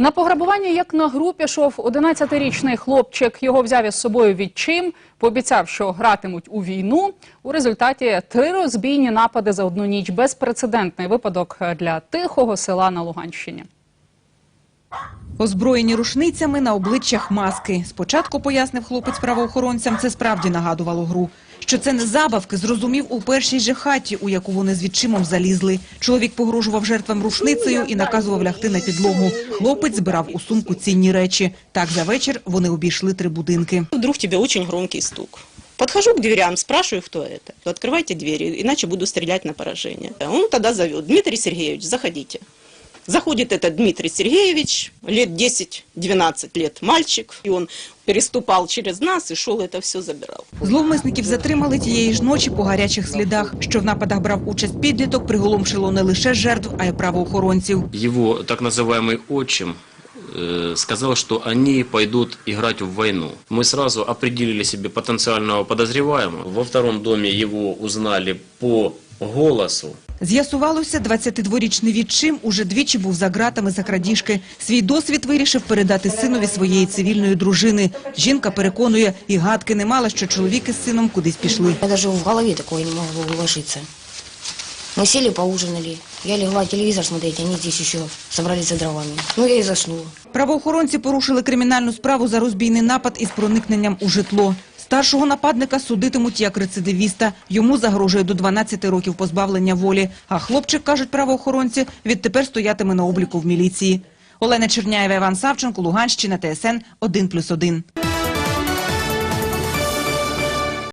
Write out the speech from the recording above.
На пограбування як на гру пішов 11-річний хлопчик. Його взяв із собою відчим, пообіцяв, що гратимуть у війну. У результаті три розбійні напади за одну ніч. Безпрецедентний випадок для тихого села на Луганщині. Озброєні рушницями на обличчях маски. Спочатку пояснив хлопець правоохоронцям, це справді нагадувало гру. Що це не забавки, зрозумів у першій же хаті, у яку вони з відчимом залізли. Чоловік погрожував жертвам рушницею і наказував лягти на підлогу. Хлопець збирав у сумку цінні речі. Так за вечір вони обійшли три будинки. Вдруг тебе очень громкий стук. Подхожу к дверям, спрашиваю, кто это. Открывайте двери, иначе буду стрелять на поражение. Он тогда зовет. Дмитрий Сергеевич, заходите. Заходит этот Дмитрий Сергеевич, лет 10-12 лет мальчик, и он переступал через нас и шел это все забирал. Зловмисників затримали тієї ж ночі по гарячих слідах. Що в нападах брав участь підліток, приголомшило не лише жертв, а й правоохоронців. его так называемый отчим э, сказал, что они пойдут играть в войну. Мы сразу определили себе потенциального подозреваемого. Во втором доме его узнали по голосу. З'ясувалося, 22-річний відчим уже двічі був за ґратами за крадіжки. Свій досвід вирішив передати синові своєї цивільної дружини. Жінка переконує, і гадки не мала, що чоловік із сином кудись пішли. Я даже в голове такое не могло уложиться. Мы сели, поужинали. Я легла телевизор смотреть, они здесь еще собрались дровами. Ну, я и заснула. Правоохоронці порушили кримінальну справу за розбійний напад із проникненням у житло. Старшого нападника судитимуть як рецидивіста. Йому загрожує до 12 років позбавлення волі. А хлопчик, кажуть правоохоронці, відтепер стоятиме на обліку в міліції. Олена Черняєва, Іван Савченко, Луганщина, ТСН 1+,1.